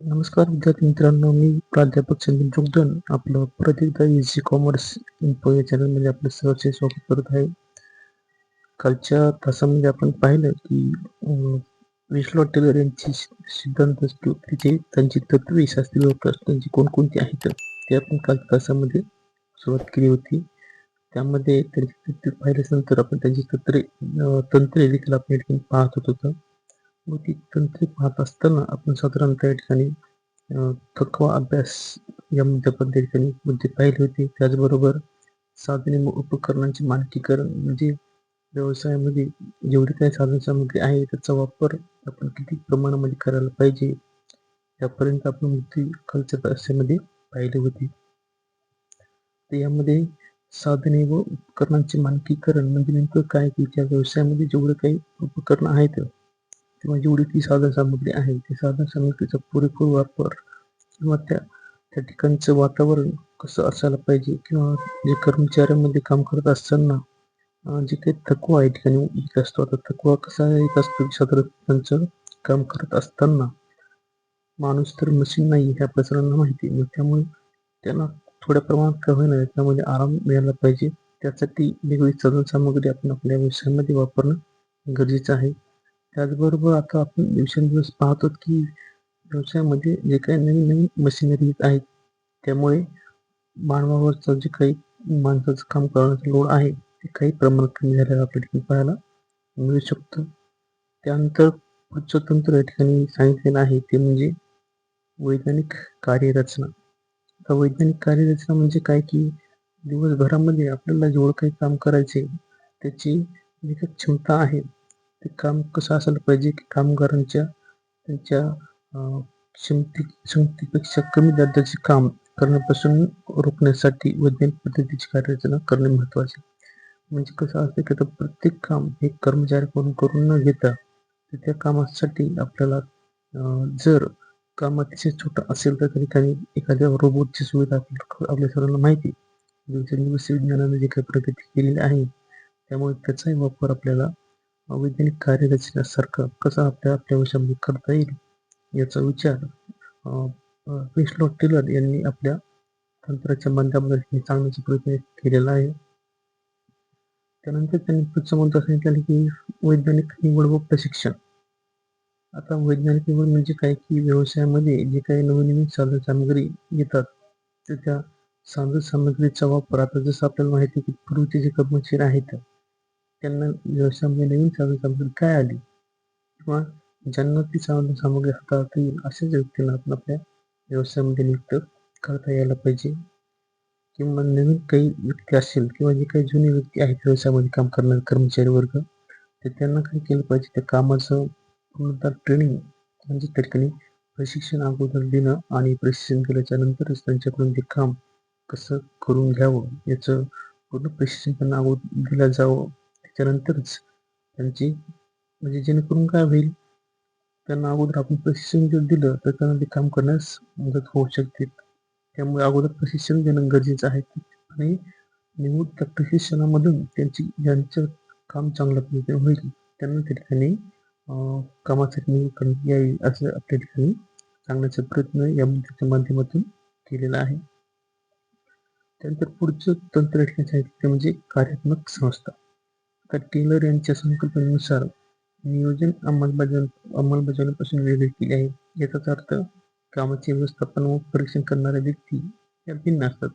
नमस्कार विद्यार्थी मित्रांनो मी प्राध्यापक संदीप जोगदन. आपलं परत एकदा इझी कॉमर्स इन्फो या चॅनलमध्ये आपलं सहर्ष स्वागत करत आहे. कालच्या तासामध्ये आपण पाहिलं की विश्व टेलर यांची सिद्धांत तिचे त्यांची तत्वे शास्त्रीय त्यांची कोणकोणती आहेत? ते आपण काल तासामध्ये सुरुवात केली होती. त्यामध्ये त्यांची तत्वे पाहिल्यानंतर आपण त्यांची तत्रे तंत्रे देखील आपण पाहत होतो. व ती तंत्रे पाहत असताना आपण साधारणतः या ठिकाणी थकवा अभ्यास यामध्ये आपण त्या ठिकाणी मुद्दे पाहिले होते. त्याचबरोबर साधने व उपकरणांचे मानकीकरण म्हणजे व्यवसायामध्ये जेवढी काही साधन सामग्री आहे त्याचा वापर आपण किती प्रमाणामध्ये करायला पाहिजे यापर्यंत आपण मुद्दे खालच्या भाषेमध्ये पाहिले होते. तर यामध्ये साधने व उपकरणांचे मानकीकरण म्हणजे नेमकं काय की त्या व्यवसायामध्ये जेवढे काही उपकरणं आहेत किंवा जेवढी ती साधनसामग्री आहे ती साधन सामग्रीचा पुरेपूर वापर किंवा त्या त्या ठिकाणचं वातावरण कसं असायला पाहिजे किंवा जे कर्मचाऱ्यांमध्ये काम करत असताना जे काही थकवा आहे ठिकाणी येत असतो आता थकवा कसा येत असतो साधारण काम करत असताना माणूस तर मशीन नाही ह्या प्रसरांना माहिती मग त्यामुळे त्यांना थोड्या प्रमाणात का होईना त्यामध्ये आराम मिळाला पाहिजे. त्यासाठी वेगवेगळी साधनसामग्री आपण आपल्या व्यवसायामध्ये वापरणं गरजेचं आहे. त्याचबरोबर आता आपण दिवसेंदिवस पाहतो की व्यवसायामध्ये जे काही नवीन नवीन मशिनरी आहेत त्यामुळे मानवावरचं जे काही माणसाचं काम करण्याचा लोड आहे ते काही प्रमाणात कमी झालेलं आपल्या ठिकाणी पाहायला मिळू शकतं. त्यानंतर पुढचं तंत्र या ठिकाणी सांगितलेलं आहे ते म्हणजे वैज्ञानिक कार्यरचना. आता वैज्ञानिक कार्यरचना म्हणजे काय की दिवसभरामध्ये आपल्याला जेवढं काही काम करायचे त्याची जी काही क्षमता आहे. ते काम कसं असायला पाहिजे की कामगारांच्या त्यांच्या क्षमते क्षमतेपेक्षा कमी दर्जाचे काम करण्यापासून रोखण्यासाठी वैज्ञानिक पद्धतीची कार्यरचना करणे महत्त्वाचे. म्हणजे कसं असतं की आता प्रत्येक काम हे कर्मचाऱ्याकडून करून न घेता तर त्या कामासाठी आपल्याला जर काम अतिशय छोटं असेल तर त्या ठिकाणी एखाद्या रोबोटची सुविधा आपल्या सर्वांना माहिती दिवसेंदिवस म्हणजे विज्ञानाने जे काही प्रगती केलेली आहे त्यामुळे त्याचाही वापर आपल्याला वैज्ञानिक कार्यरचनेसारखं कसा आपल्या आपल्या वशामध्ये करता येईल याचा विचार विश्लो टिलर यांनी आपल्या तंत्राच्या माध्यमातून सांगण्याचा प्रयत्न केलेला आहे. त्यानंतर त्यांनी पुढचा मुद्दा सांगितलेला की वैज्ञानिक निवड व प्रशिक्षण. आता वैज्ञानिक निवड म्हणजे काय? की व्यवसायामध्ये जे काही नवीन नवीन साधन सामग्री येतात तर त्या साधन सामग्रीचा वापर आता जसं आपल्याला माहिती आहे की पूर्वीचे जे कर्मचारी आहेत त्यांना व्यवसायामध्ये नवीन साधन सामग्री काय आली? किंवा ज्यांना ती साधन सामग्री हाताळता येईल अशाच व्यक्तींना आपण आपल्या व्यवसायामध्ये नियुक्त करता यायला पाहिजे. किंवा नवीन काही व्यक्ती असेल किंवा जे काही जुने व्यक्ती आहेत व्यवसायामध्ये काम करणारे कर्मचारी वर्ग तर त्यांना काय केलं पाहिजे? त्या कामाचं पूर्णतः ट्रेनिंग म्हणजे त्या ठिकाणी प्रशिक्षण अगोदर देणं आणि प्रशिक्षण केल्याच्या नंतरच त्यांच्याकडून ते काम कसं करून घ्यावं याचं पूर्ण प्रशिक्षण त्यांना अगोदर दिलं जावं. त्याच्यानंतरच त्यांची म्हणजे जेणेकरून काय होईल त्यांना अगोदर आपण प्रशिक्षण जर दिलं तर त्यांना ते काम करण्यास मदत होऊ शकते. त्यामुळे अगोदर प्रशिक्षण देणं गरजेचं आहे. आणि निवड त्या प्रशिक्षणामधून त्यांची ज्यांचं काम चांगल्या पद्धतीने होईल त्यांना त्या ठिकाणी कामासाठी निवड करण्यात यावी असं आपल्या ठिकाणी सांगण्याचा प्रयत्न या मुद्द्याच्या माध्यमातून केलेला आहे. त्यानंतर पुढचं तंत्र ते म्हणजे कार्यात्मक संस्था. तर टेलर यांच्या संकल्पनेनुसार नियोजन अंमलबजावणी अंमलबजावणीपासून वेगळे केले आहे. याचाच अर्थ कामाचे व्यवस्थापन व परीक्षण करणाऱ्या व्यक्ती या भिन्न असतात.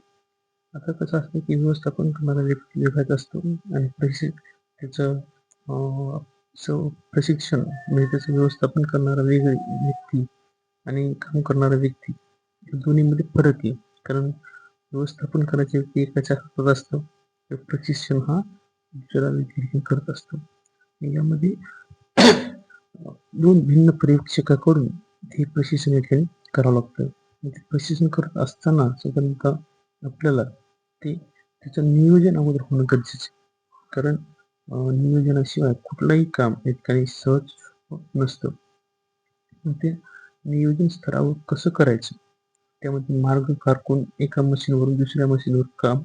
आता कसं असतं की व्यवस्थापन करणारा व्यक्ती वेगळाच असतो आणि प्रशिक्षण त्याचं प्रशिक्षण म्हणजे त्याचं व्यवस्थापन करणारा वेगळी व्यक्ती आणि काम करणारा व्यक्ती दोन्हीमध्ये फरक आहे. कारण व्यवस्थापन करायचे व्यक्ती एकाच्या हातात असतं प्रशिक्षण हा दुसऱ्या व्यक्ती करत असतो. यामध्ये दोन भिन्न प्रेक्षकाकडून हे प्रशिक्षण या ठिकाणी करावं लागतं. ते प्रशिक्षण करत असताना साधारणतः आपल्याला ते त्याचं नियोजन अगोदर होणं गरजेचं कारण नियोजनाशिवाय कुठलंही काम या ठिकाणी सहज नसतं. ते नियोजन स्तरावर कसं करायचं? त्यामध्ये मार्ग कारकून एका मशीनवरून दुसऱ्या मशीनवर काम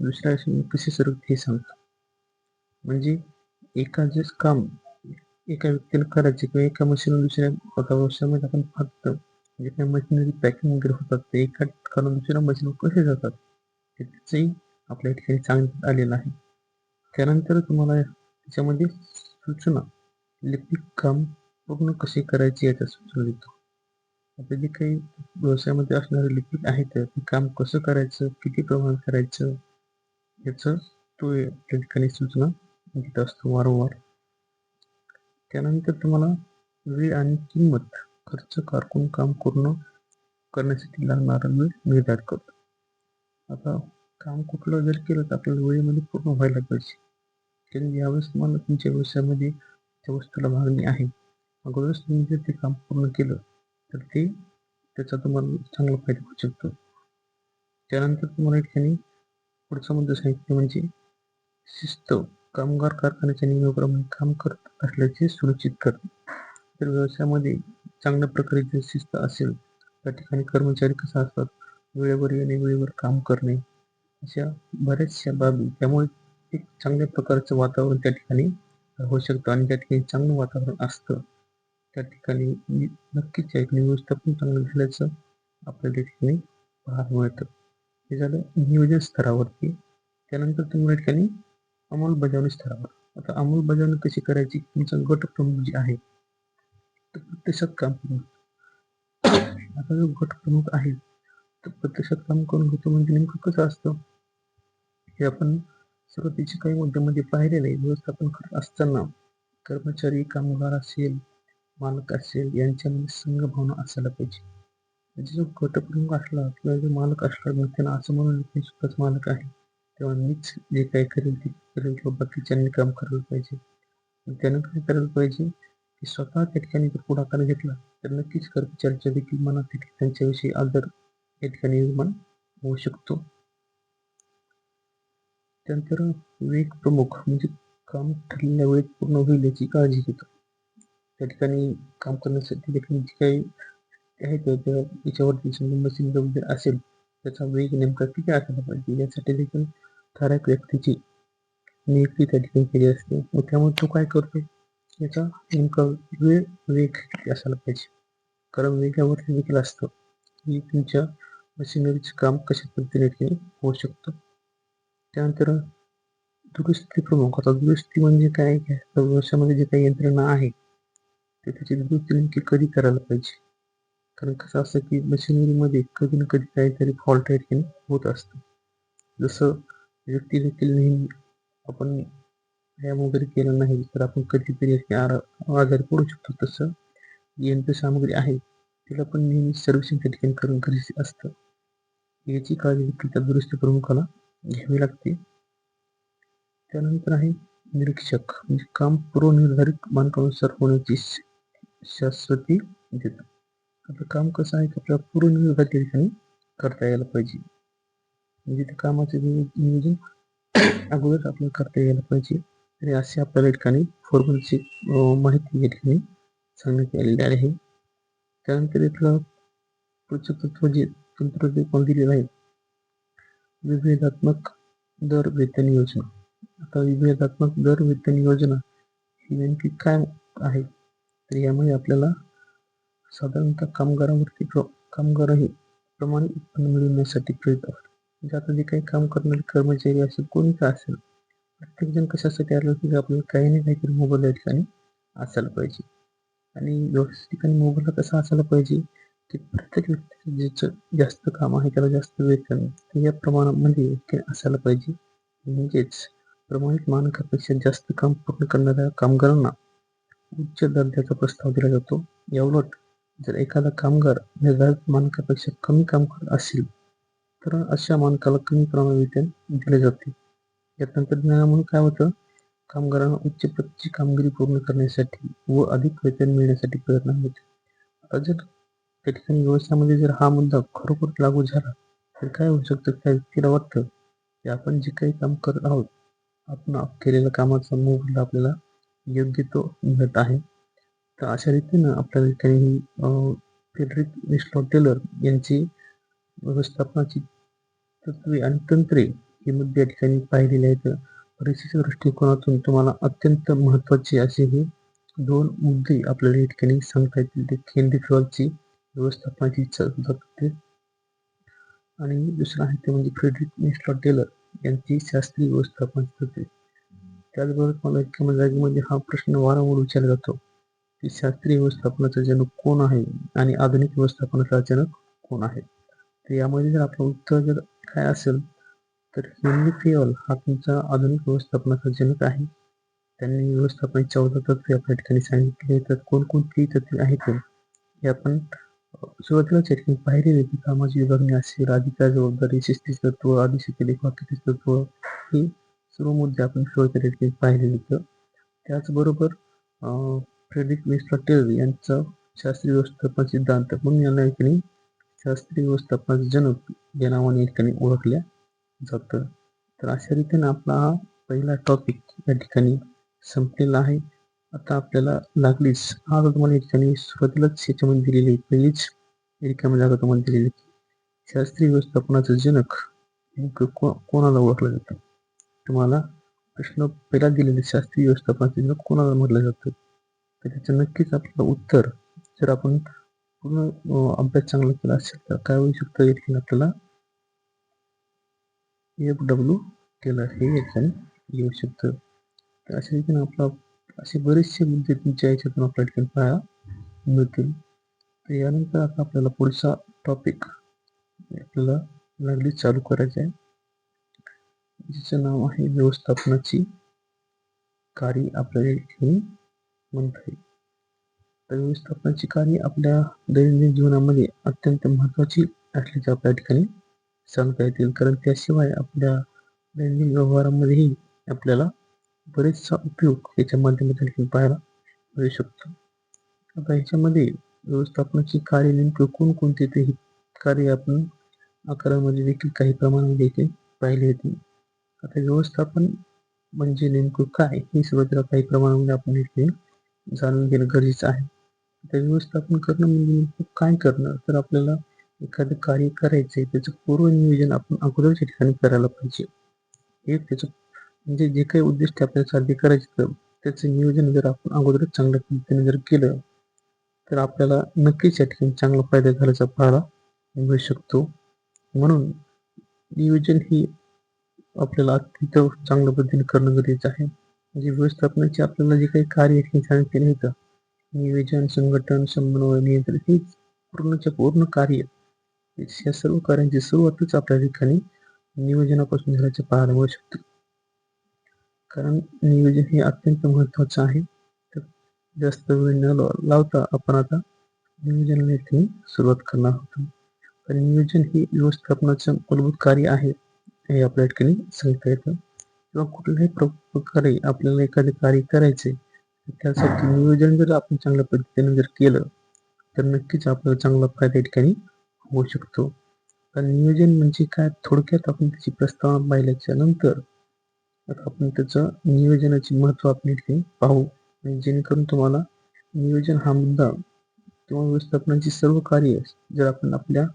दुसऱ्या मशीनवर कसे सर्व हे सांगतात म्हणजे एखादंच काम एका व्यक्तीला करायचे किंवा एका मशीन दुसऱ्या एका व्यवसायामध्ये आपण फक्त जे काही मशीनरी पॅकिंग वगैरे होतात ते एका ठिकाणून दुसऱ्या मशीनवर कसे जातात त्याचंही आपल्या ठिकाणी सांगण्यात आलेलं आहे. त्यानंतर तुम्हाला त्याच्यामध्ये सूचना लिपिक काम पूर्ण कसे करायचे याच्या सूचना देतो. आता जे काही व्यवसायामध्ये असणारे लिपिक आहेत ते काम कसं करायचं किती प्रमाणात करायचं याचं तो त्या ठिकाणी सूचना देत असतो वारंवार. त्यानंतर तुम्हाला वेळ आणि किंमत खर्च कारकून काम पूर्ण करण्यासाठी लागणारा वेळ निर्धारित करतो. आता काम कुठलं जर केलं तर आपल्याला वेळेमध्ये पूर्ण व्हायला पाहिजे. कारण यावेळेस तुम्हाला तुमच्या व्यवसायामध्ये त्या वस्तूला मागणी आहे. अगोदरच तुम्ही जर ते काम पूर्ण केलं तर ते त्याचा तुम्हाला चांगला फायदा होऊ शकतो. त्यानंतर तुम्हाला ठिकाणी पुढचा मुद्दा सांगितलं म्हणजे शिस्त. कामगार कारखान्याच्या नियमाप्रमाणे काम करत असल्याचे सुनिश्चित करते. तर व्यवसायामध्ये चांगल्या प्रकारे जर शिस्त असेल त्या ठिकाणी कर्मचारी कसा असतात? वेळेवर येणे वेळेवर काम करणे अशा बऱ्याचशा बाबी. त्यामुळे एक चांगल्या प्रकारचं वातावरण त्या ठिकाणी होऊ शकतं आणि त्या ठिकाणी चांगलं वातावरण असतं. त्या ठिकाणी नक्कीच एक व्यवस्थापन चांगलं झाल्याचं आपल्याला त्या ठिकाणी पाहायला मिळतं. हे झालं नियोजन स्तरावरती. त्यानंतर तुम्हाला ठिकाणी अंमलबजावणी स्तरावर आता अंमलबजावणी कशी करायची? तुमचा गट प्रमुख जे आहे तर प्रत्यक्षात काम करून आता जो गट प्रमुख आहे तर प्रत्यक्षात काम करून घेतो म्हणजे नेमकं कसं असतं? हे आपण सुरुवातीच्या काही मुद्द्यामध्ये पाहिलेलं आहे. व्यवस्थापन करत असताना कर्मचारी कामगार असेल मालक असेल यांच्यामध्ये संघभावना असायला पाहिजे. म्हणजे जो गटप्रमुख असला किंवा जो मालक असला मग त्यांना असं म्हणून स्वतःच मालक आहे. तेव्हा मीच जे काही करेल ते करेल किंवा बाकीच्यांनी काम करायला पाहिजे. मग त्यानं काय करायला पाहिजे? की स्वतः त्या ठिकाणी जर पुढाकार घेतला तर नक्कीच कर्मचाऱ्याच्या देखील मनात त्यांच्याविषयी आदर या ठिकाणी निर्माण होऊ शकतो. त्यानंतर वेग प्रमुख म्हणजे काम ठरलेल्या वेळेत पूर्ण होईल याची काळजी घेतो. त्या ठिकाणी काम करण्यासाठी देखील जे काही आहे त्या याच्यावरती असेल त्याचा वेग नेमका किती असायला पाहिजे? यासाठी देखील ठराविक व्यक्तीची नियुक्ती त्या ठिकाणी केली असते. व त्यामुळे तो काय करतो? याचा नेमका वेळ वेग असायला पाहिजे. कारण वेगावरती देखील असतं. की तुमच्या मशिनरीचं काम कशा पद्धतीने ठिकाणी होऊ शकतं? त्यानंतर दुरुस्ती प्रमुख. आता दुरुस्ती म्हणजे काय? वर्षामध्ये व्यवसायामध्ये जे काही यंत्रणा आहे ते त्याची दुरुस्ती नेमकी कधी करायला पाहिजे? कारण कसं असतं की मशिनरीमध्ये कधी ना कधी काहीतरी फॉल्ट या ठिकाणी होत असतं. जसं व्यक्ती देखील नेहमी आपण व्यायाम वगैरे केला नाही तर आपण कधीतरी असे आरा- आजारी पडू शकतो. तसं यंत्रसामुग्री आहे तिला पण नेहमी सर्व्हिसिंग त्या ठिकाणी करून गरजेचे असतं. याची काळजी देखील त्या दुरुस्ती प्रमुखाला घ्यावी लागते. त्यानंतर आहे निरीक्षक म्हणजे काम पूर्वनिर्धारित मानकानुसार होण्याची शाश्वती देतात आता काम कसं आहे की आपल्याला पूर्वनिर्धारित ठिकाणी करता यायला पाहिजे. म्हणजे त्या कामाचे नियोजन अगोदर आपल्याला करता यायला पाहिजे. आणि असे आपल्याला ठिकाणी फॉर्मलची माहिती या ठिकाणी सांगण्यात आलेली आहे. त्यानंतर इथलं पुढचं तत्व जे तंत्र जे पण दिलेलं आहे. विभेदात्मक दर वेतन योजना. आता विभेदात्मक दर वेतन योजना ही नेमकी काय आहे? तर यामुळे आपल्याला साधारणतः कामगारावरती कामगार हे प्रमाणे उत्पन्न मिळवण्यासाठी प्रयत्न असतात म्हणजे आता जे काही काम करणारे कर्मचारी असेल कोणी का असेल. प्रत्येकजण कशासाठी आलं की आपल्याला काही ना काहीतरी मोबाईल या ठिकाणी असायला पाहिजे. आणि व्यवस्थित ठिकाणी मोबाईलला कसं असायला पाहिजे? की प्रत्येक व्यक्ती ज्याचं जास्त काम आहे त्याला जास्त वेतन या प्रमाणामध्ये ते असायला पाहिजे. म्हणजेच प्रमाणित मानकापेक्षा जास्त काम पूर्ण करणाऱ्या कामगारांना उच्च दर्जाचा प्रस्ताव दिला जातो. याउलट जर एखादा कामगार निर्धारित मानकापेक्षा कमी काम करत असेल तर अशा मानकाला कमी प्रमाणात वेतन दिले जाते. या तंत्रज्ञानामुळे काय होतं? कामगारांना उच्च प्रतीची कामगिरी पूर्ण करण्यासाठी व अधिक वेतन मिळण्यासाठी प्रयत्न होते जर त्या ठिकाणी व्यवसायामध्ये जर हा मुद्दा खरोखर लागू झाला तर काय होऊ शकतं? त्या व्यक्तीला वाटतं? की आपण जे काही काम करत आहोत आपण केलेल्या कामाचा मोबदला आपल्याला योग्य तो मिळत आहे. तर अशा रीतीनं आपल्याला काही फेडरिक विस्लॉ टेलर यांची व्यवस्थापनाची तत्वे आणि तंत्रे हे मुद्दे या ठिकाणी पाहिलेले आहेत. परीक्षेच्या दृष्टिकोनातून तुम्हाला अत्यंत महत्त्वाचे असे हे दोन मुद्दे आपल्याला या ठिकाणी सांगता येतील. ते केंद्रीय व्यवस्थापनाची इच्छा सुद्धा करते. आणि दुसरं आहे ते म्हणजे फ्रेडरिक मिस्टर टेलर यांची शास्त्रीय व्यवस्थापन होते त्याचबरोबर मला एका म्हणजे जागेमध्ये हा प्रश्न वारंवार विचारला जातो. की शास्त्रीय व्यवस्थापनाचा जनक कोण आहे आणि आधुनिक व्यवस्थापनाचा जनक कोण आहे? तर यामध्ये जर आपलं उत्तर जर काय असेल तर हेनरी फेवल हा तुमचा आधुनिक व्यवस्थापनाचा जनक आहे. त्यांनी व्यवस्थापन चौदा तत्वे आपल्या ठिकाणी सांगितले. तर कोणकोणती तत्वे आहेत हे आपण सुरुवातीलाच या ठिकाणी पाहिलेले की कामाची विभागणी असेल अधिकार जबाबदारी शिस्ती तत्व आदिशक्ती लेखवाक्य तत्व हे सर्व मुद्दे आपण सुरुवातीला ठिकाणी पाहिलेले होतं त्याचबरोबर फ्रेडरिक मिस्टर टेलर यांचा शास्त्रीय व्यवस्थापन सिद्धांत म्हणून यांना ठिकाणी शास्त्रीय व्यवस्थापनाचे जनक या नावाने ठिकाणी ओळखल्या जातं. तर अशा रीतीने आपला हा पहिला टॉपिक या ठिकाणी संपलेला आहे. आता आपल्याला लागलीच हा आता तुम्हाला या ठिकाणी सुरुवातीलाच याच्यामध्ये दिलेली पहिलीच रिकामी जागा तुम्हाला दिलेली शास्त्रीय व्यवस्थापनाचं जनक नेमकं को कोणाला ओळखलं जातं? तुम्हाला प्रश्न पहिला दिलेले शास्त्रीय व्यवस्थापनाचं जनक कोणाला म्हटलं जातं? तर त्याचं नक्कीच आपलं उत्तर जर आपण पूर्ण अभ्यास चांगला केला असेल तर काय होऊ शकतं या ठिकाणी आपल्याला एफ डब्ल्यू केलं हे या ठिकाणी येऊ शकतं. तर अशा रीतीने आपला असे बरेचसे मुद्दे तुमच्या याच्यातून आपल्या ठिकाणी पाहायला मिळतील. तर यानंतर आता आपल्याला पुढचा टॉपिक आपल्याला लागली चालू करायचं आहे. जिचं नाव आहे व्यवस्थापनाची कार्य आपल्याला म्हणता येईल. व्यवस्थापनाची कार्य आपल्या दैनंदिन जीवनामध्ये अत्यंत महत्त्वाची असल्याचे आपल्या ठिकाणी सांगता येतील. कारण त्याशिवाय आपल्या दैनंदिन व्यवहारामध्येही आपल्याला बरेचसा उपयोग याच्या माध्यमातून पाहायला मिळू शकतो. आता ह्याच्यामध्ये व्यवस्थापनाची कार्य नेमकं कोणकोणते ते कार्य आपण आकारामध्ये देखील काही प्रमाणामध्ये इथे पाहिले होते. आता व्यवस्थापन म्हणजे नेमकं काय हे सुरुवातीला काही प्रमाणामध्ये आपण इथे जाणून घेणं गरजेचं आहे. त्या व्यवस्थापन करणं म्हणजे नेमकं काय करणं तर आपल्याला एखादं कार्य करायचंय त्याचं पूर्व नियोजन आपण अगोदरच्या ठिकाणी करायला पाहिजे. हे त्याचं म्हणजे जे काही उद्दिष्ट आपल्याला साध्य करायचं त्याचं नियोजन जर आपण अगोदरच चांगल्या पद्धतीने जर केलं तर आपल्याला नक्कीच या ठिकाणी चांगला फायदा झाल्याचा पाहायला मिळू शकतो. म्हणून नियोजन ही आपल्याला अत्यंत चांगल्या पद्धतीने करणं गरजेचं आहे. म्हणजे व्यवस्थापनाचे आपल्याला जे काही कार्य सांगितले होतं नियोजन संघटन समन्वय नियंत्रण हे पूर्णच्या पूर्ण कार्य. या सर्व कार्यांची सुरुवातच आपल्या ठिकाणी नियोजनापासून झाल्याचे पाहायला मिळू शकते. कारण नियोजन हे अत्यंत महत्वाचं आहे. तर जास्त वेळ न लावता आपण आता नियोजनाला ठिकाणी सुरुवात करणार आहोत तर नियोजन हे व्यवस्थापनाचं मूलभूत कार्य आहे हे आपल्या ठिकाणी सांगता येतं. किंवा कुठल्याही प्रकारे आपल्याला एखादे कार्य करायचे त्यासाठी नियोजन जर आपण चांगल्या पद्धतीने जर केलं तर नक्कीच आपल्याला चांगला फायदा या ठिकाणी होऊ शकतो. तर नियोजन म्हणजे काय? थोडक्यात आपण त्याची प्रस्तावना पाहिल्याच्या नंतर आपण त्याचं नियोजनाचे महत्त्व आपण इथे पाहू. आणि जेणेकरून तुम्हाला नियोजन हा मुद्दा किंवा व्यवस्थापनाची सर्व कार्य जर आपण आपल्या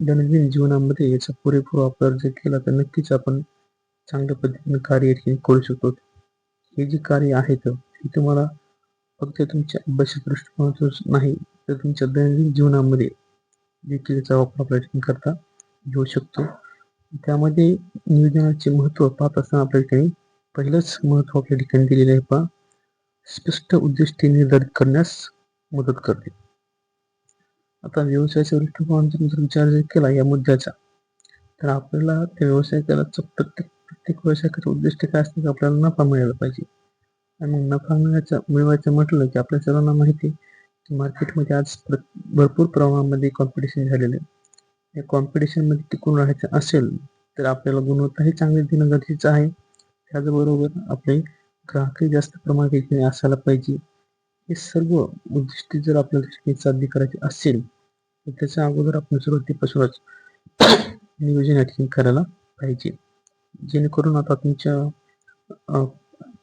दैनंदिन जीवनामध्ये याचा पुरेपूर वापर जर केला तर नक्कीच आपण चांगल्या पद्धतीने कार्य करू शकतो. हे जे कार्य आहेत हे तुम्हाला फक्त तुमच्या अभ्यासिक दृष्टिकोनातूनच नाही तर तुमच्या दैनंदिन जीवनामध्ये देखील याचा वापर आपल्या करता घेऊ शकतो. त्यामध्ये नियोजनाचे महत्त्व पाहत असताना आपल्या ठिकाणी पहिलंच महत्त्व आपल्या ठिकाणी दिलेलं आहे पहा. स्पष्ट उद्दिष्टे निर्धारित करण्यास मदत करते. आता व्यवसायाच्या दृष्टिकोनातून जर विचार जर केला या मुद्द्याचा तर आपल्याला त्या व्यवसायाला प्रत्येक प्रत्येक व्यवसायाचं उद्दिष्ट काय असतं की आपल्याला नफा मिळाला पाहिजे. आणि मग नफा मिळवायचं मिळवायचं म्हटलं की आपल्या सर्वांना माहिती आहे की मार्केटमध्ये आज भरपूर प्रमाणामध्ये कॉम्पिटिशन झालेलं आहे. या कॉम्पिटिशनमध्ये टिकून राहायचं असेल तर आपल्याला गुणवत्ताही चांगली देणं गरजेचं आहे. त्याचबरोबर आपले ग्राहकही जास्त प्रमाणात असायला पाहिजे. हे सर्व उद्दिष्टे जर आपल्याला साध्य करायचे असेल तर त्याच्या अगोदर आपण सुरुवातीपासूनच नियोजन या ठिकाणी करायला पाहिजे. जेणेकरून आता तुमच्या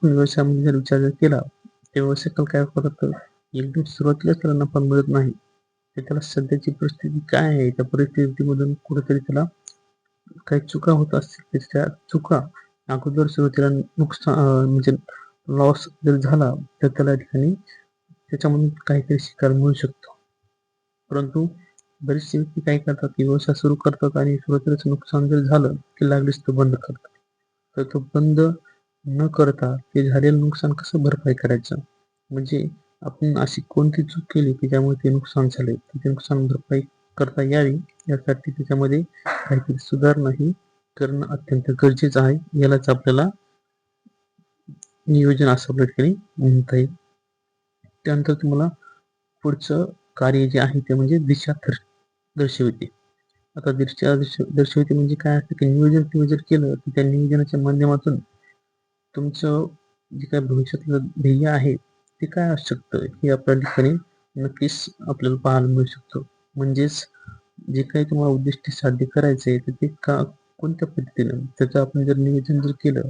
व्यवसायामध्ये जर विचार जर केला व्यवसाय व्यवसायाला काय करत एकदम सुरुवातीलाच त्याला नफा मिळत नाही. तर त्याला सध्याची परिस्थिती काय आहे? त्या परिस्थितीमधून कुठेतरी त्याला काही चुका होत असतील. त्या चुका अगोदर सुरुवातीला नुकसान म्हणजे लॉस जर झाला तर त्याला ठिकाणी त्याच्यामधून काहीतरी शिकायला मिळू शकतो. परंतु बरेचसे व्यक्ती काय करतात? की व्यवसाय सुरू करतात आणि सुरुवातीलाच नुकसान जर झालं की लागलीच तो बंद करतात. तर तो बंद न करता ते झालेलं नुकसान कसं भरपाई करायचं? म्हणजे आपण अशी कोणती चूक केली की ज्यामुळे ते नुकसान झाले ते नुकसान भरपाई करता यावी यासाठी त्याच्यामध्ये काहीतरी सुधारणा ही करणं अत्यंत गरजेचं आहे. यालाच आपल्याला नियोजन असं आपल्या ठिकाणी म्हणता येईल. त्यानंतर तुम्हाला पुढचं कार्य जे आहे ते म्हणजे दिशा थर दर्शविते. आता दिशा दर्श- म्हणजे काय असतं की नियोजन तुम्ही जर केलं तर त्या नियोजनाच्या माध्यमातून तुमचं जे काय भविष्यातलं ध्येय आहे ते काय असू शकतं? हे आपल्या ठिकाणी नक्कीच आपल्याला पाहायला मिळू शकतं. म्हणजेच जे काही तुम्हाला उद्दिष्ट साध्य करायचं आहे तर ते का कोणत्या पद्धतीनं? त्याचं आपण जर नियोजन जर केलं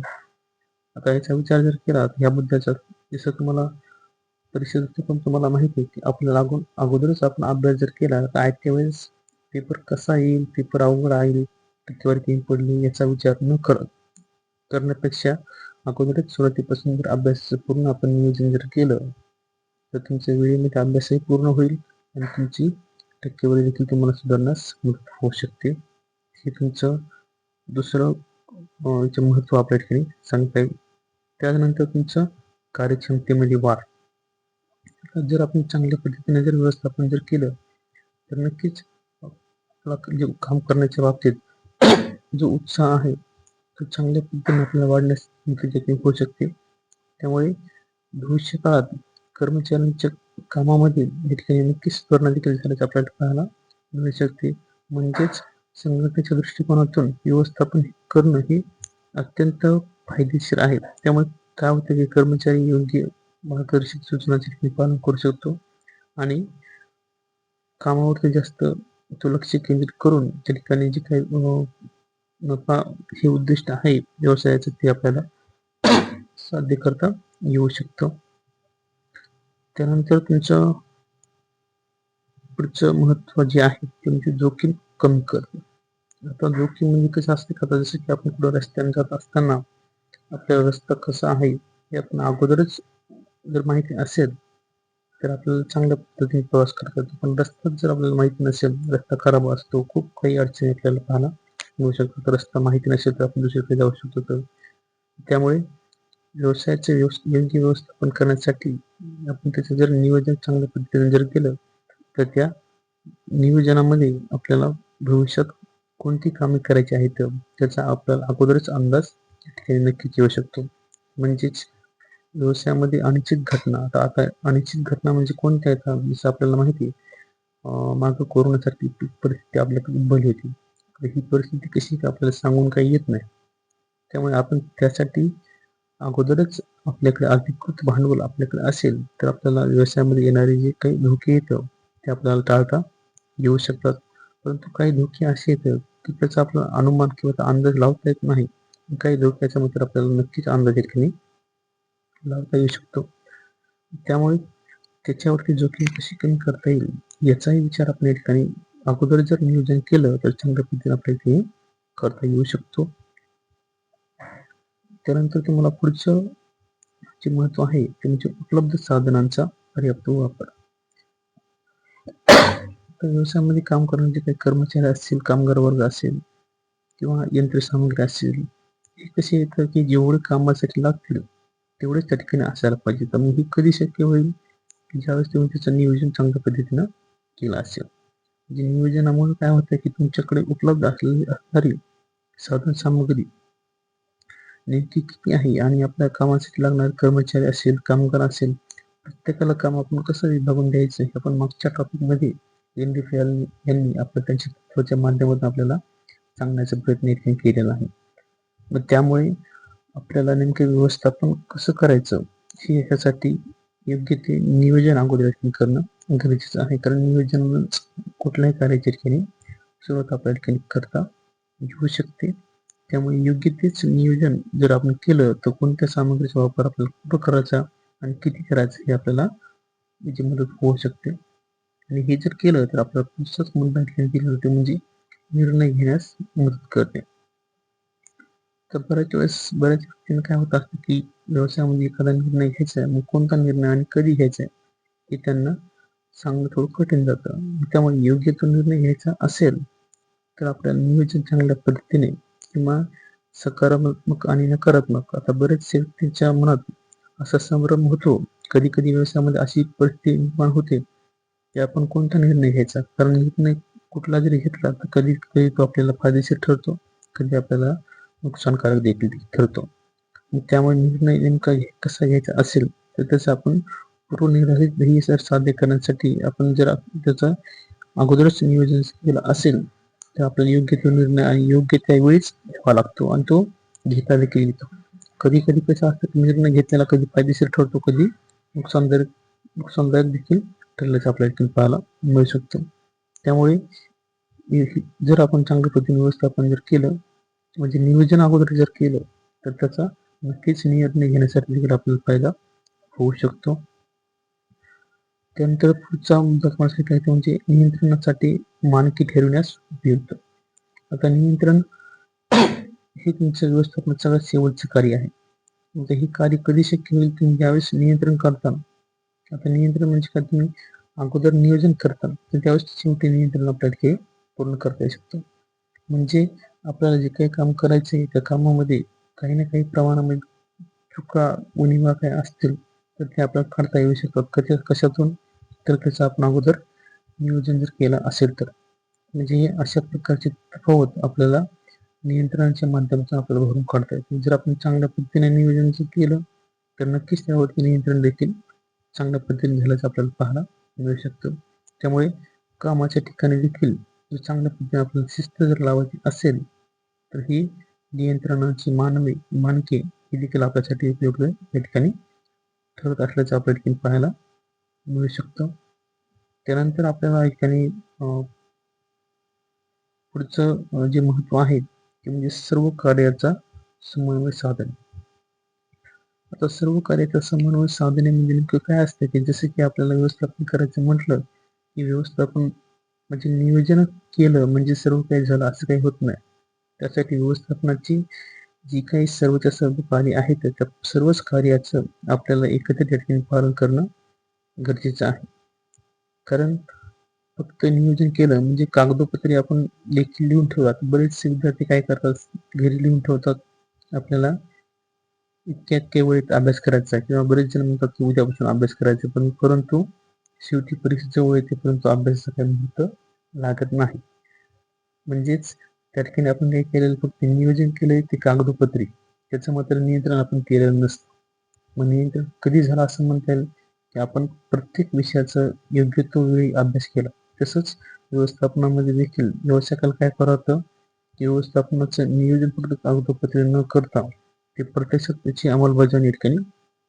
आता याचा विचार जर केला ह्या या मुद्द्याचा जसं तुम्हाला परीक्षेचं पण तुम्हाला माहिती आहे की आपल्याला अगो अगोदरच आपण अभ्यास जर केला तर आयत्या वेळेस पेपर कसा येईल पेपर अवघड येईल टक्केवारी किती पडली याचा विचार न करत करण्यापेक्षा अगोदरच सुरुवातीपासून जर अभ्यास पूर्ण आपण नियोजन जर केलं तर तुमच्या वेळेमध्ये अभ्यासही पूर्ण होईल आणि तुमची टक्केवारी देखील तुम्हाला सुधारण्यास मदत होऊ शकते. हे तुमचं दुसरं याचं महत्त्व आपल्या ठिकाणी सांगता येईल. त्यानंतर तुमचं कार्यक्षमतेमध्ये वाढ. जर आपण चांगल्या पद्धतीने जर व्यवस्थापन जर केलं तर नक्कीच आपला जे काम करण्याच्या बाबतीत जो उत्साह आहे चांगल्या पद्धतीने आपल्याला वाढण्यास मदत होऊ शकते. त्यामुळे भविष्यकाळात कर्मचाऱ्यांच्या कामामध्ये या ठिकाणी नक्कीच सुधारणा देखील झाल्याचे आपल्याला पाहायला मिळू शकते. म्हणजेच संघटनेच्या दृष्टिकोनातून व्यवस्थापन करणं हे अत्यंत फायदेशीर आहे. त्यामुळे काय होतं की कर्मचारी योग्य मार्गदर्शक सूचनाचे पालन करू शकतो आणि कामावरती जास्त तो लक्ष केंद्रित करून त्या ठिकाणी जे काही नफा हे उद्दिष्ट आहे व्यवसायाचं ते आपल्याला साध्य करता येऊ शकतं. त्यानंतर तुमचं पुढचं महत्त्व जे आहे ते म्हणजे जोखीम कमी करणे. आता जोखीम म्हणजे कसं असते का आता जसं की आपण कुठं रस्त्याने जात असताना आपल्याला रस्ता कसा आहे हे आपण अगोदरच जर माहिती असेल तर आपल्याला चांगल्या पद्धतीने प्रवास करता येतो. पण रस्ताच जर आपल्याला माहिती नसेल रस्ता खराब असतो खूप काही अडचणी आपल्याला पाहायला होऊ शकतो. तर रस्ता माहिती नसेल तर आपण दुसरीकडे जाऊ शकतो तर. त्यामुळे व्यवसायाचे व्यवस योग्य व्यवस्थापन करण्यासाठी आपण त्याचं जर नियोजन चांगल्या पद्धतीने जर केलं तर त्या नियोजनामध्ये आपल्याला भविष्यात कोणती कामे करायची आहेत त्याचा आपल्याला अगोदरच अंदाज ठिकाणी नक्कीच येऊ शकतो. म्हणजेच व्यवसायामध्ये अनिश्चित घटना आता आता अनिश्चित घटना म्हणजे कोणत्या आहेत जसं आपल्याला माहिती आहे मागं कोरोनासारखी परिस्थिती आपल्याकडे उद्भवली होती. तर ही परिस्थिती कशी का आपल्याला सांगून काही येत नाही. त्यामुळे आपण त्यासाठी अगोदरच आपल्याकडे अधिकृत भांडवल आपल्याकडे असेल तर आपल्याला व्यवसायामध्ये येणारे जे काही धोके येतं ते आपल्याला टाळता येऊ शकतात. परंतु काही धोके असे येतात की त्याचा आपला अनुमान किंवा अंदाज लावता येत नाही. काही धोक्याचा मात्र आपल्याला नक्कीच अंदाज येत ठिकाणी लावता येऊ शकतो. त्यामुळे त्याच्यावरती जोखीम कशी कमी करता येईल याचाही विचार आपण या ठिकाणी अगोदर जर नियोजन केलं तर चांगल्या पद्धतीने आपल्या ते करता येऊ शकतो. त्यानंतर तुम्हाला पुढचं जे महत्त्व आहे ते म्हणजे उपलब्ध साधनांचा पर्याप्त वापर. व्यवसायामध्ये काम करणारे काही कर्मचारी असतील कामगार वर्ग असेल किंवा यंत्रसामग्री असेल हे कसे येतं की जेवढे कामासाठी लागतील तेवढेच त्या ठिकाणी असायला पाहिजे. तर मग हे कधी शक्य होईल? की ज्यावेळेस तुम्ही त्याचं नियोजन चांगल्या पद्धतीनं केलं असेल. म्हणजे नियोजनामुळे काय होतं की तुमच्याकडे उपलब्ध असलेली असणारी साधन सामग्री नेमकी किती आहे आणि आपल्या कामासाठी लागणारे कर्मचारी असेल कामगार असेल प्रत्येकाला काम आपण कसं विभागून द्यायचं हे आपण मागच्या टॉपिकमध्ये एन डी यांनी आपल्या त्यांच्या तत्वाच्या माध्यमातून आपल्याला सांगण्याचा प्रयत्न इथे केलेला आहे. मग त्यामुळे आपल्याला नेमकं व्यवस्थापन कसं करायचं हे ह्यासाठी योग्य ते नियोजन अगोदर करणं गरजेचं आहे. कारण नियोजन कुठल्याही कार्याच्या ठिकाणी सुरुवात आपल्या ठिकाणी करता येऊ शकते. त्यामुळे योग्य तेच नियोजन जर आपण केलं तर कोणत्या सामग्रीचा वापर आपल्याला कुठं करायचा आणि किती करायचं हे आपल्याला याची मदत होऊ शकते. आणि हे जर केलं तर आपल्याला पुस्तक मुद्दा दिला म्हणजे निर्णय घेण्यास मदत करते. तर बऱ्याच वेळेस बऱ्याच व्यक्तींना काय होत असतं की व्यवसायामध्ये एखादा निर्णय घ्यायचा आहे मग कोणता निर्णय आणि कधी घ्यायचा आहे हे त्यांना सांगणं थोडं कठीण जातं. त्यामुळे योग्य तो निर्णय घ्यायचा असेल तर आपल्याला नियोजन चांगल्या पद्धतीने किंवा सकारात्मक आणि नकारात्मक आता बरेच व्यक्तींच्या मनात असा संभ्रम होतो. कधी कधी व्यवसायामध्ये अशी परिस्थिती निर्माण होते. की आपण कोणता निर्णय घ्यायचा? कारण निर्णय कुठला जरी घेतला तर कधी कधी तो आपल्याला फायदेशीर ठरतो. कधी आपल्याला नुकसानकारक देखील ठरतो. त्यामुळे निर्णय नेमका कसा घ्यायचा असेल तर त्याचा आपण पूर्वनिर्धारित ध्येय जर साध्य करण्यासाठी आपण जर त्याचं अगोदरच नियोजन केलं असेल तर आपल्याला योग्य तो निर्णय आणि योग्य त्यावेळीच घ्यावा लागतो आणि तो घेता देखील येतो. कधी कधी कसं असतं की निर्णय घेतलेला कधी फायदेशीर ठरतो कधी नुकसानदायक नुकसानदायक देखील ठरल्याचं आपल्याला देखील पाहायला मिळू शकतं. त्यामुळे जर आपण चांगल्या पद्धतीने व्यवस्थापन जर केलं म्हणजे नियोजन अगोदर जर केलं तर त्याचा नक्कीच निर्णय घेण्यासाठी देखील आपल्याला फायदा होऊ शकतो. त्यानंतर पुढचा मुद्दा तुम्हाला म्हणजे नियंत्रणासाठी मानके ठरविण्यास उपयुक्त. आता नियंत्रण हे तुमच्या व्यवस्थापन सगळ्यात शेवटचं कार्य आहे. म्हणजे हे कार्य कधी शक्य होईल तुम्ही ज्यावेळेस नियंत्रण करता आता नियंत्रण म्हणजे काय? तुम्ही अगोदर नियोजन करता तर त्यावेळेस शेवटी नियंत्रण आपल्याला हे पूर्ण करता येऊ शकतं. म्हणजे आपल्याला जे काही काम करायचं आहे त्या कामामध्ये काही ना काही प्रमाणामध्ये चुका उणिवा काय असतील तर ते आपल्याला काढता येऊ शकतात. कशा कशातून तर त्याचा आपण अगोदर नियोजन जर केलं असेल तर. म्हणजे हे अशा प्रकारचे तफावत आपल्याला नियंत्रणाच्या माध्यमातून आपल्याला भरून काढता येते जर आपण चांगल्या पद्धतीने नियोजन जर केलं तर नक्कीच त्यावरती नियंत्रण देखील चांगल्या पद्धतीने झाल्याचं आपल्याला पाहायला मिळू शकतं. त्यामुळे कामाच्या ठिकाणी देखील जर चांगल्या पद्धतीने आपल्याला शिस्त जर लावायची असेल तर ही नियंत्रणाची मानवे मानके ही देखील आपल्यासाठी उपयुक्त या ठिकाणी ठरत असल्याचं आपल्या ठिकाणी पाहायला मिळू शकतं. त्यानंतर आपल्याला या ठिकाणी अं, पुढचं जे महत्त्व आहे ते म्हणजे सर्व कार्याचा समन्वय साधन. आता सर्व कार्याचा समन्वय साधने म्हणजे नेमकं काय असतं की जसं की आपल्याला व्यवस्थापन करायचं म्हटलं की व्यवस्थापन म्हणजे नियोजन केलं म्हणजे सर्व काही झालं असं काही होत नाही. त्यासाठी व्यवस्थापनाची जी काही सर्वच्या सर्व कार्य आहेत त्या सर्वच कार्याचं आपल्याला एकत्रित ठिकाणी पालन करणं गरजेचं आहे. कारण फक्त नियोजन केलं म्हणजे कागदोपत्री आपण लेखी लिहून ठेवतात. बरेचसे विद्यार्थी काय करतात? घरी लिहून ठेवतात. आपल्याला इतक्या इतक्या वेळेत अभ्यास करायचा किंवा बरेच जण म्हणतात की उद्यापासून अभ्यास करायचा पण परंतु शेवटी परीक्षेच्या जवळ येते. परंतु अभ्यासाचं काही महत्त्व लागत नाही. म्हणजेच त्या ठिकाणी आपण काही केलेलं? फक्त नियोजन केलंय ते कागदोपत्री. त्याचं मात्र नियंत्रण आपण केलेलं नसतं. मग नियंत्रण कधी झालं असं म्हणता येईल? की आपण प्रत्येक विषयाचं योग्य तो वेळी अभ्यास केला. तसंच व्यवस्थापनामध्ये देखील व्यवसायाला काय करावं? की व्यवस्थापनाचं नियोजनपूर्वक फक्त न करता ते प्रत्यक्षात त्याची अंमलबजावणी ठिकाणी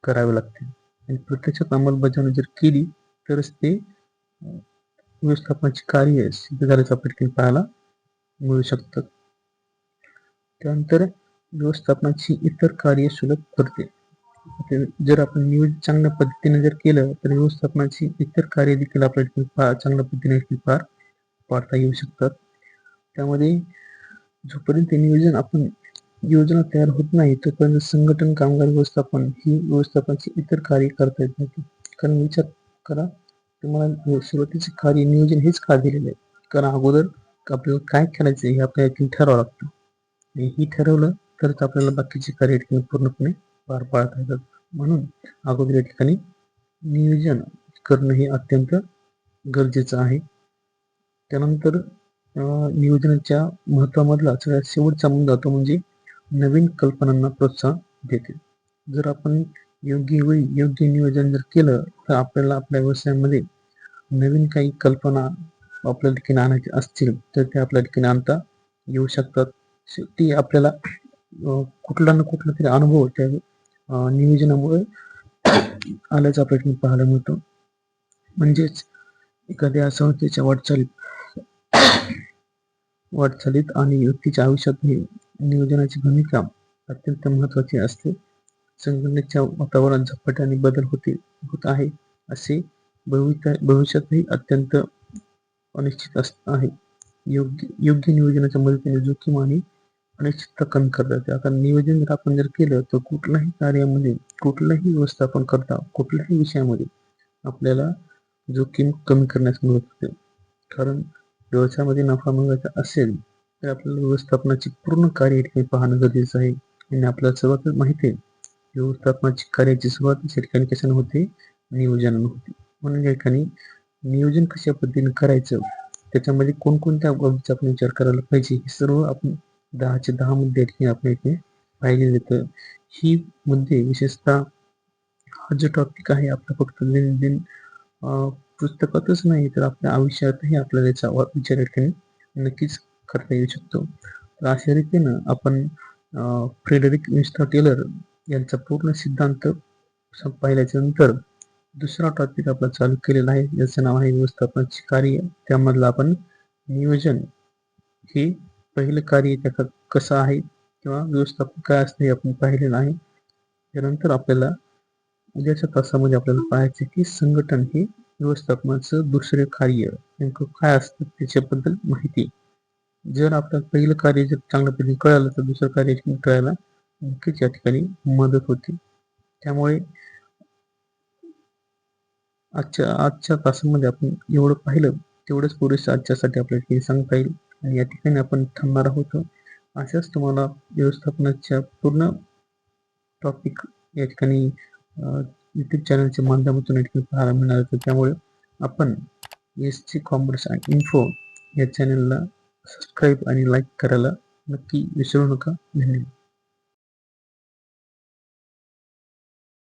करावी लागते. आणि प्रत्यक्षात अंमलबजावणी जर केली तरच ते व्यवस्थापनाचे व्यवस्थापनाची कार्य सिद्ध झाल्याचं आपण ठिकाणी पाहायला मिळू शकतात त्यानंतर व्यवस्थापनाची इतर कार्य सुलभ करते. जर आपण नियोजन चांगल्या पद्धतीने जर केलं तर व्यवस्थापनाची इतर कार्य देखील आपल्या चांगल्या पद्धतीने देखील पार पाडता येऊ शकतात. त्यामध्ये जोपर्यंत नियोजन आपण योजना तयार होत नाही तोपर्यंत संघटन कामगार व्यवस्थापन ही व्यवस्थापनाची इतर कार्य करता येत नाही. कारण विचार करा तुम्हाला सुरुवातीचे कार्य नियोजन हेच का दिलेलं आहे. कारण अगोदर आपल्याला काय करायचं हे आपल्याला ठरवावं लागतं. हे ठरवलं तरच आपल्याला बाकीचे कार्य पूर्णपणे पार पाडता येतात म्हणून अगोदर या ठिकाणी नियोजन करणं हे अत्यंत गरजेचं आहे. त्यानंतर नियोजनाच्या महत्वामधला सगळ्यात शेवटचा मुद्दा तो म्हणजे नवीन कल्पनांना प्रोत्साहन देते. जर आपण योग्य वेळी योग्य नियोजन जर केलं तर आपल्याला आपल्या व्यवसायामध्ये नवीन काही कल्पना आपल्या ठिकाणी आणायच्या असतील तर ते आपल्या ठिकाणी आणता येऊ शकतात. ती आपल्याला कुठला ना कुठला तरी अनुभव त्या नियोजनामुळे आल्याचा प्रश्न पाहायला मिळतो. म्हणजेच एखाद्या संस्थेच्या वाटचालीत वाटचालीत आणि व्यक्तीच्या आयुष्यात नियोजनाची भूमिका अत्यंत महत्वाची असते. संघटनेच्या वातावरणात झपाट्याने बदल होते होत आहे असे भविष्य भविष्यातही अत्यंत अनिश्चित असत आहे. योग्य योग्य नियोजनाच्या मदतीने जोखीम आणि अनिश्चितता कमी करतात. आता नियोजन जर आपण जर केलं तर कुठल्याही कार्यामध्ये कुठलंही व्यवस्थापन करता कुठल्याही विषयामध्ये आपल्याला जोखीम कमी करण्यास मदत होते. कारण व्यवसायामध्ये नफा मिळवायचा असेल तर आपल्याला व्यवस्थापनाची पूर्ण कार्य ठिकाणी पाहणं गरजेचं आहे. आणि आपल्याला सर्वात माहिती आहे व्यवस्थापनाची कार्याची सुरुवात या ठिकाणी कशाने होते? नियोजनानं होते. म्हणून या ठिकाणी नियोजन कशा पद्धतीने करायचं? त्याच्यामध्ये कोणकोणत्या बाबीचा आपण विचार करायला पाहिजे? हे सर्व आपण दहाचे दहा मुद्दे आहेत ठिकाणी आपण इथे पाहिलेले तर ही मुद्दे विशेषतः हा जो टॉपिक आहे आपला फक्त दैनंदिन पुस्तकातच नाही तर आपल्या आयुष्यातही आपल्याला याचा विचार या ठिकाणी नक्कीच करता येऊ शकतो. तर अशा रीतीनं आपण फ्रेडरिक विन्स्टन टेलर यांचा पूर्ण सिद्धांत पाहिल्याच्या नंतर दुसरा टॉपिक आपला चालू केलेला आहे. याचं नाव आहे व्यवस्थापनाचे कार्य. त्यामधलं आपण नियोजन हे पहिलं कार्य त्याचं कसं आहे किंवा व्यवस्थापन काय असतं हे आपण पाहिलेलं आहे त्यानंतर आपल्याला उद्याच्या तासामध्ये आपल्याला पाहायचं की संघटन हे व्यवस्थापनाचं दुसरे कार्य नेमकं काय असतं त्याच्याबद्दल माहिती. जर आपल्याला पहिलं कार्य जर चांगल्या पद्धतीने कळालं तर दुसरं कार्य कळायला नक्कीच या ठिकाणी मदत होते. त्यामुळे आजच्या आजच्या तासामध्ये आपण एवढं पाहिलं तेवढंच पुरेसं आजच्यासाठी आपल्याला सांगता येईल. या ठिकाणी आपण थांबणार आहोत. अशाच तुम्हाला व्यवस्थापनाच्या पूर्ण टॉपिक या ठिकाणी यूट्यूब चॅनलच्या माध्यमातून या ठिकाणी पाहायला मिळणार होतं त्यामुळे आपण एस सी कॉमर्स आणि इन्फो या चॅनलला सबस्क्राईब आणि लाईक करायला नक्की विसरू नका. धन्यवाद.